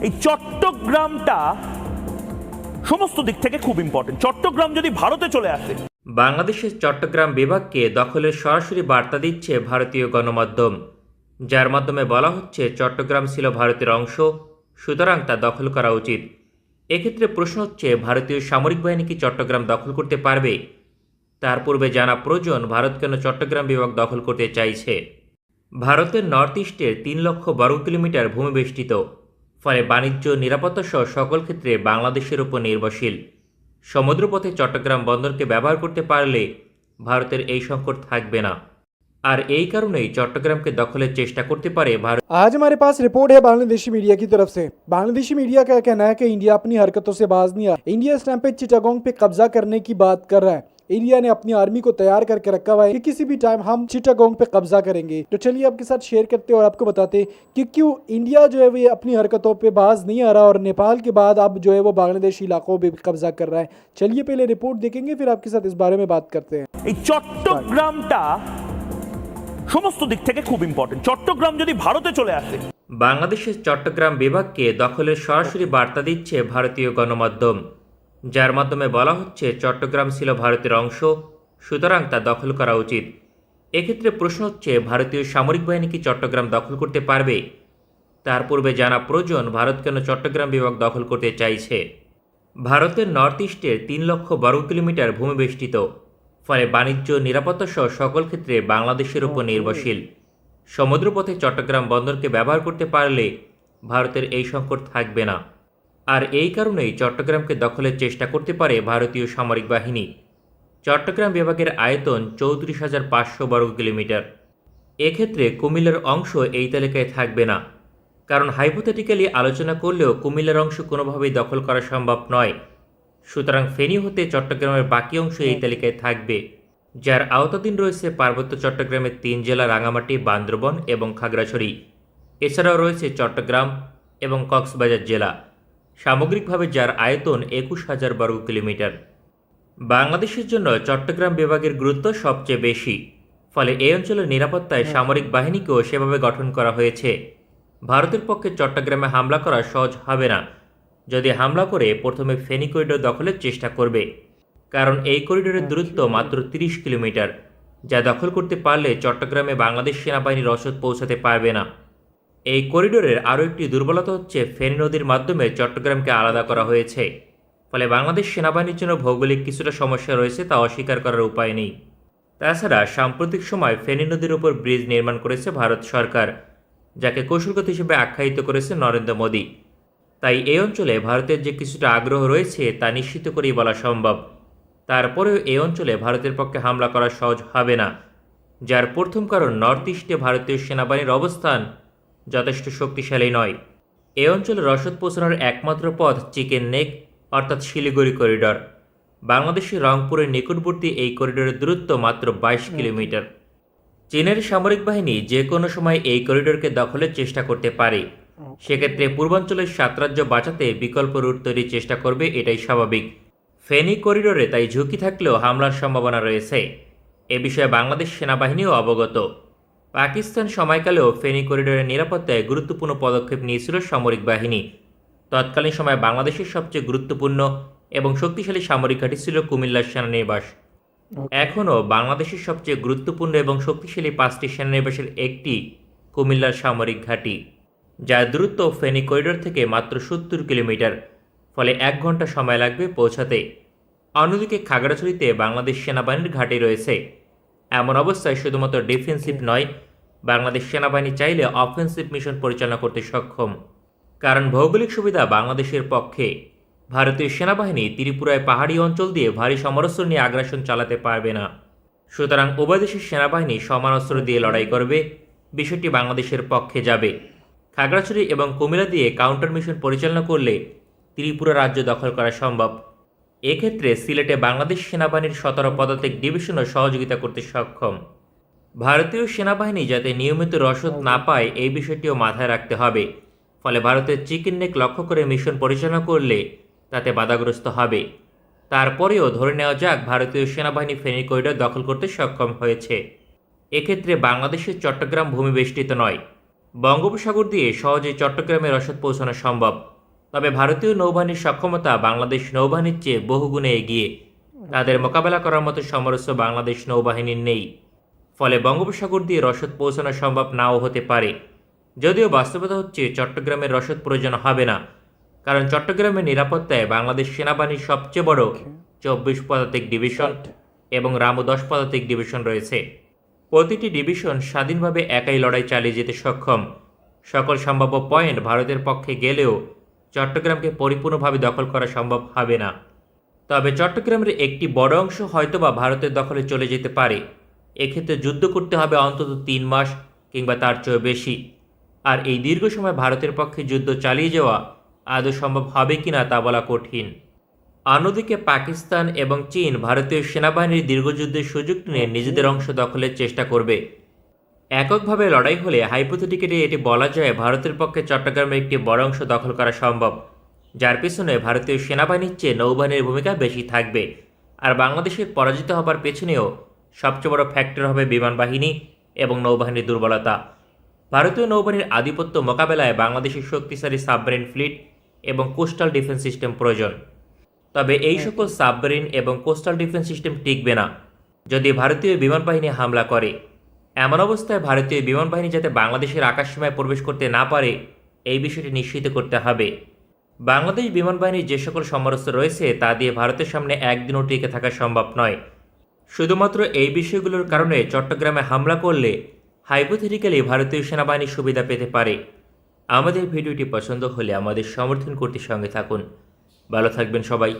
এই চট্টগ্রামটা সমস্ত দিক থেকে খুব ইম্পর্টেন্ট চট্টগ্রাম যদি ভারতে চলে আসে। বাংলাদেশের চট্টগ্রাম বিভাগকে দখলের সরাসরি বার্তা দিচ্ছে ভারতীয় গণমাধ্যম। যার মাধ্যমে বলা হচ্ছে, চট্টগ্রাম ছিল ভারতের অংশ, সুতরাং তা দখল করা উচিত। এক্ষেত্রে প্রশ্ন হচ্ছে, ভারতীয় সামরিক বাহিনী কি চট্টগ্রাম দখল করতে পারবে? তার পূর্বে জানা প্রয়োজন, ভারত কেন চট্টগ্রাম বিভাগ দখল করতে চাইছে? ভারতের নর্থ ইস্টের তিন লক্ষ বর্গ কিলোমিটার ভূমি বেষ্টিত। ফলে বাণিজ্য নিরাপত্তা সহ সকল ক্ষেত্রে বাংলাদেশের উপর নির্ভরশীল সমুদ্রপথে চট্টগ্রাম বন্দরকে ব্যবহার করতে পারলে ভারতের এই সংকট থাকবে না আর এই কারণেই চট্টগ্রামকে দখলের চেষ্টা করতে পারে ভারত आज हमारे पास रिपोर्ट है बांग्लादेशी मीडिया की तरफ से बांग्लादेशी मीडिया का कहना है कि इंडिया अपनी हरकतों से बाज नहीं आ इंडिया इस टाइम पे चिटागोंग पे कब्जा करने की बात कर रहा है इंडिया ने अपनी आर्मी को तैयार करके रखा हुआ है कि किसी भी टाइम हम चिटागोंग पे कब्जा करेंगे तो चलिए आपके साथ शेयर करते हैं और आपको बताते हैं कि क्यों इंडिया जो है वो ये अपनी हरकतों पे बाज नहीं आ रहा और नेपाल के बाद अब जो है वो बांग्लादेशी इलाकों पे भी कब्जा कर रहा है चलिए पहले रिपोर्ट देखेंगे फिर आपके साथ इस बारे में बात करते हैं এই চট্টগ্রামটা সমস্ত দিক থেকে খুব ইম্পর্টেন্ট চট্টগ্রাম যদি ভারতে চলে আসে বাংলাদেশের চট্টগ্রাম বিভাগকে দখলের সরাসরি বার্তা দিচ্ছে ভারতীয় গণমাধ্যম যার মাধ্যমে বলা হচ্ছে চট্টগ্রাম ছিল ভারতের অংশ, সুতরাং তা দখল করা উচিত। এক্ষেত্রে প্রশ্ন হচ্ছে, ভারতীয় সামরিক বাহিনী কি চট্টগ্রাম দখল করতে পারবে? তার পূর্বে জানা প্রয়োজন, ভারত কেন চট্টগ্রাম বিভাগ দখল করতে চাইছে? ভারতের নর্থ ইস্টের তিন লক্ষ বর্গ কিলোমিটার ভূমি বেষ্টিত, ফলে বাণিজ্য নিরাপত্তা সহ সকল ক্ষেত্রে বাংলাদেশের উপর নির্ভরশীল। সমুদ্রপথে চট্টগ্রাম বন্দরকে ব্যবহার করতে পারলে ভারতের এই সংকট থাকবে না। আর এই কারণেই চট্টগ্রামকে দখলের চেষ্টা করতে পারে ভারতীয় সামরিক বাহিনী। চট্টগ্রাম বিভাগের আয়তন চৌত্রিশ হাজার পাঁচশো বর্গ কিলোমিটার। এক্ষেত্রে কুমিল্লার অংশ এই তালিকায় থাকবে না। কারণ হাইপোথেটিক্যালি আলোচনা করলেও কুমিল্লার অংশ কোনোভাবেই দখল করা সম্ভব নয়। সুতরাং ফেনী হতে চট্টগ্রামের বাকি অংশ এই তালিকায় থাকবে। যার আওতাধীন রয়েছে পার্বত্য চট্টগ্রামের তিন জেলা রাঙামাটি, বান্দরবন এবং খাগড়াছড়ি। এছাড়াও রয়েছে চট্টগ্রাম এবং কক্সবাজার জেলা। সামগ্রিকভাবে যার আয়তন একুশ হাজার বর্গ কিলোমিটার। বাংলাদেশের জন্য চট্টগ্রাম বিভাগের গুরুত্ব সবচেয়ে বেশি। ফলে এই অঞ্চলের নিরাপত্তায় সামরিক বাহিনীকেও সেভাবে গঠন করা হয়েছে। ভারতের পক্ষে চট্টগ্রামে হামলা করা সহজ হবে না। যদি হামলা করে প্রথমে ফেনী করিডোর দখলের চেষ্টা করবে। কারণ এই করিডোরের দূরত্ব মাত্র তিরিশ কিলোমিটার। যা দখল করতে পারলে চট্টগ্রামে বাংলাদেশ সেনাবাহিনীর রসদ পৌঁছাতে পারবে না। এই করিডোরের আরও একটি দুর্বলতা হচ্ছে ফেনী নদীর মাধ্যমে চট্টগ্রামকে আলাদা করা হয়েছে। ফলে বাংলাদেশ সেনাবাহিনীর জন্য ভৌগোলিক কিছুটা সমস্যা রয়েছে তা অস্বীকার করার উপায় নেই। তাছাড়া সাম্প্রতিক সময় ফেনী নদীর উপর ব্রিজ নির্মাণ করেছে ভারত সরকার, যাকে কৌশলগত হিসেবে আখ্যায়িত করেছে নরেন্দ্র মোদী। তাই এই অঞ্চলে ভারতের যে কিছুটা আগ্রহ রয়েছে তা নিশ্চিত করেই বলা সম্ভব। তারপরেও এই অঞ্চলে ভারতের পক্ষে হামলা করা সহজ হবে না, যার প্রথম কারণ নর্থ ইস্টে ভারতীয় সেনাবাহিনীর অবস্থান যথেষ্ট শক্তিশালী নয়। এ অঞ্চলে রসদ পৌঁছানোর একমাত্র পথ চিকেন নেক অর্থাৎ শিলিগুড়ি করিডর। বাংলাদেশের রংপুরের নিকটবর্তী এই করিডোরের দূরত্ব মাত্র বাইশ কিলোমিটার। চীনের সামরিক বাহিনী যে কোনো সময় এই করিডোরকে দখলের চেষ্টা করতে পারে। সেক্ষেত্রে পূর্বাঞ্চলের সাত রাজ্য বাঁচাতে বিকল্প রুট তৈরির চেষ্টা করবে এটাই স্বাভাবিক। ফেনী করিডোরে তাই ঝুঁকি থাকলেও হামলার সম্ভাবনা রয়েছে। এ বিষয়ে বাংলাদেশ সেনাবাহিনীও অবগত। পাকিস্তান সময়কালেও ফেনী করিডোরের নিরাপত্তায় গুরুত্বপূর্ণ পদক্ষেপ নিয়েছিল সামরিক বাহিনী। তৎকালীন সময়ে বাংলাদেশের সবচেয়ে গুরুত্বপূর্ণ এবং শক্তিশালী সামরিক ঘাঁটি ছিল কুমিল্লার সেনানিবাস। এখনও বাংলাদেশের সবচেয়ে গুরুত্বপূর্ণ এবং শক্তিশালী পাঁচটি সেনানিবাসের একটি কুমিল্লার সামরিক ঘাঁটি যার দূরত্ব ফেনী করিডোর থেকে মাত্র সত্তর কিলোমিটার ফলে এক ঘণ্টা সময় লাগবে পৌঁছাতে। অন্যদিকে খাগড়াছড়িতে বাংলাদেশ সেনাবাহিনীর ঘাঁটি রয়েছে। এমন অবস্থায় শুধুমাত্র ডিফেন্সিভ নয় বাংলাদেশ সেনাবাহিনী চাইলে অফেন্সিভ মিশন পরিচালনা করতে সক্ষম। কারণ ভৌগোলিক সুবিধা বাংলাদেশের পক্ষে। ভারতীয় সেনাবাহিনী ত্রিপুরায় পাহাড়ি অঞ্চল দিয়ে ভারী সমরস্ত্র নিয়ে আগ্রাসন চালাতে পারবে না। সুতরাং উভয় দেশের সেনাবাহিনী সমান অস্ত্র দিয়ে লড়াই করবে। বিষয়টি বাংলাদেশের পক্ষে যাবে। খাগড়াছড়ি এবং কুমিল্লা দিয়ে কাউন্টার মিশন পরিচালনা করলে ত্রিপুরা রাজ্য দখল করা সম্ভব। এক্ষেত্রে সিলেটে বাংলাদেশ সেনাবাহিনীর সতেরো পদাতিক ডিভিশনও সহযোগিতা করতে সক্ষম। ভারতীয় সেনাবাহিনী যাতে নিয়মিত রসদ না পায়, এই বিষয়টিও মাথায় রাখতে হবে। ফলে ভারতের চিকেন নেক লক্ষ্য করে মিশন পরিচালনা করলে তাতে বাধাগ্রস্ত হবে। তারপরেও ধরে নেওয়া যাক, ভারতীয় সেনাবাহিনী ফেনী করিডোর দখল করতে সক্ষম হয়েছে। এক্ষেত্রে বাংলাদেশের চট্টগ্রাম ভূমি বেষ্টিত নয়। বঙ্গোপসাগর দিয়ে সহজেই চট্টগ্রামে রসদ পৌঁছানো সম্ভব। তবে ভারতীয় নৌবাহিনীর সক্ষমতা বাংলাদেশ নৌবাহিনীর চেয়ে বহুগুণে এগিয়ে। তাদের মোকাবেলা করার মতো সমরস্য বাংলাদেশ নৌবাহিনীর নেই। ফলে বঙ্গোপসাগর দিয়ে রসদ পৌঁছানো সম্ভব নাও হতে পারে। যদিও বাস্তবতা হচ্ছে চট্টগ্রামের রসদ প্রয়োজন হবে না। কারণ চট্টগ্রামের নিরাপত্তায় বাংলাদেশ সেনাবাহিনীর সবচেয়ে বড় চব্বিশ পদাতিক ডিভিশন এবং রামু দশ পদাতিক ডিভিশন রয়েছে। প্রতিটি ডিভিশন স্বাধীনভাবে একাই লড়াই চালিয়ে যেতে সক্ষম। সকল সম্ভাব্য পয়েন্ট ভারতের পক্ষে গেলেও চট্টগ্রামকে পরিপূর্ণভাবে দখল করা সম্ভব হবে না। তবে চট্টগ্রামের একটি বড় অংশ হয়তোবা ভারতের দখলে চলে যেতে পারে। এক্ষেত্রে যুদ্ধ করতে হবে অন্তত তিন মাস কিংবা তার চেয়েও বেশি। আর এই দীর্ঘ সময় ভারতের পক্ষে যুদ্ধ চালিয়ে যাওয়া আদৌ সম্ভব হবে কিনা তা বলা কঠিন। অন্যদিকে পাকিস্তান এবং চীন ভারতীয় সেনাবাহিনীর দীর্ঘযুদ্ধের সুযোগ নিয়ে নিজেদের অংশ দখলের চেষ্টা করবে। এককভাবে লড়াই হলে হাইপোথেটিক্যালি এটি বলা যায় ভারতের পক্ষে চট্টগ্রামের একটি বড় অংশ দখল করা সম্ভব যার পিছনে ভারতীয় সেনাবাহিনীর চেয়ে নৌবাহিনীর ভূমিকা বেশি থাকবে। আর বাংলাদেশের পরাজিত হবার পেছনেও সবচেয়ে বড় ফ্যাক্টর হবে বিমান বাহিনী এবং নৌবাহিনীর দুর্বলতা। ভারতীয় নৌবাহিনীর আধিপত্য মোকাবেলায় বাংলাদেশের শক্তিশালী সাবমেরিন ফ্লিট এবং কোস্টাল ডিফেন্স সিস্টেম প্রয়োজন। তবে এই সকল সাবমেরিন এবং কোস্টাল ডিফেন্স সিস্টেম টিকবে না যদি ভারতীয় বিমান বাহিনী হামলা করে। এমন অবস্থায় ভারতীয় বিমান বাহিনী যাতে বাংলাদেশের আকাশসীমায় প্রবেশ করতে না পারে, এই বিষয়টি নিশ্চিত করতে হবে। বাংলাদেশ বিমান বাহিনীর যে সকল সমরস্য রয়েছে, তা দিয়ে ভারতের সামনে একদিনও টিকে থাকা সম্ভব নয়। শুধুমাত্র এই বিষয়গুলোর কারণে চট্টগ্রামে হামলা করলে হাইপোথেটিক্যালি ভারতীয় সেনাবাহিনী সুবিধা পেতে পারে। আমাদের ভিডিওটি পছন্দ হলে আমাদের সমর্থন করতে সঙ্গে থাকুন। ভালো থাকবেন সবাই।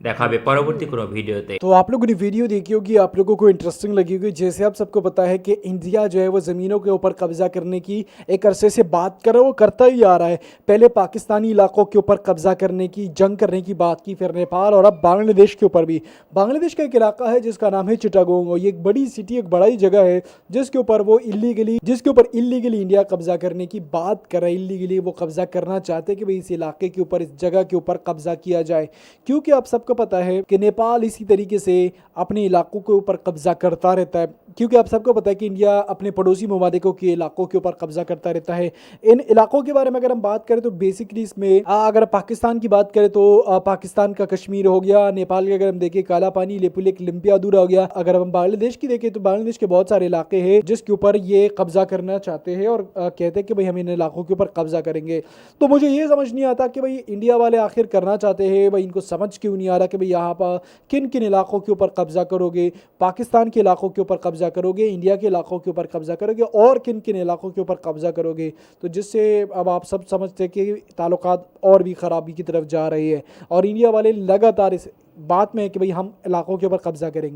দেখা হবে পরবর্তী কোনো ভিডিওতে तो आप लोगों ने वीडियो देखी होगी आप लोगों को इंटरेस्टिंग लगी होगी जैसे आप सबको पता है कि इंडिया जो है वो ज़मीनों के ऊपर कब्जा करने की एक अरसे से बात कर रहा है वो करता ही आ रहा है पहले पाकिस्तानी इलाकों के ऊपर कब्जा करने की जंग करने की बात की फिर नेपाल और अब बांग्लादेश के ऊपर भी बांग्लादेश का एक इलाका है जिसका नाम है चिटागोंग और ये एक बड़ी सिटी एक बड़ा ही जगह है जिसके ऊपर वो इलीगली जिसके ऊपर इलीगली इंडिया कब्जा करने की बात कर रहा है इलीगली वो कब्जा करना चाहते हैं कि भाई इस इलाके के ऊपर इस जगह के ऊपर कब्जा किया जाए क्योंकि आप सबको पता है कि नेपाल इसी तरीके से अपने इलाकों के ऊपर कब्जा करता रहता है, क्योंकि आप सबको पता है कि इंडिया अपने पड़ोसी ममालिकों के इलाकों के ऊपर कब्जा करता रहता है। इन इलाकों के बारे में अगर हम बात करें तो बेसिकली इसमें अगर पाकिस्तान की बात करें तो पाकिस्तान का कश्मीर हो गया, नेपाल के अगर हम देखें, काला पानी लेपुलेक लिम्पियादूरा हो गया। अगर हम बांग्लादेश की देखें तो बांग्लादेश के बहुत सारे इलाके हैं जिसके ऊपर ये कब्जा करना चाहते हैं और कहते हैं कि भाई हम इन इलाकों के ऊपर कब्जा करेंगे। तो मुझे ये समझ नहीं आता कि भाई इंडिया वाले आखिर करना चाहते हैं, भाई इनको समझ क्यों नहीं आ रहा कि भाई यहाँ पर किन किन इलाकों के ऊपर कब्जा करोगे? पाकिस्तान के इलाकों के ऊपर कब्जा करोगे? इंडिया के इलाकों के ऊपर कब्जा करोगे? और किन किन इलाकों के ऊपर कब्जा करोगे? तो जिससे अब आप सब समझते हैं कि ताल्लुक और भी ख़राबी की तरफ़ जा रही है। और इंडिया वाले लगातार इस बात में है कि भाई हम इलाकों के ऊपर कब्जा करेंगे।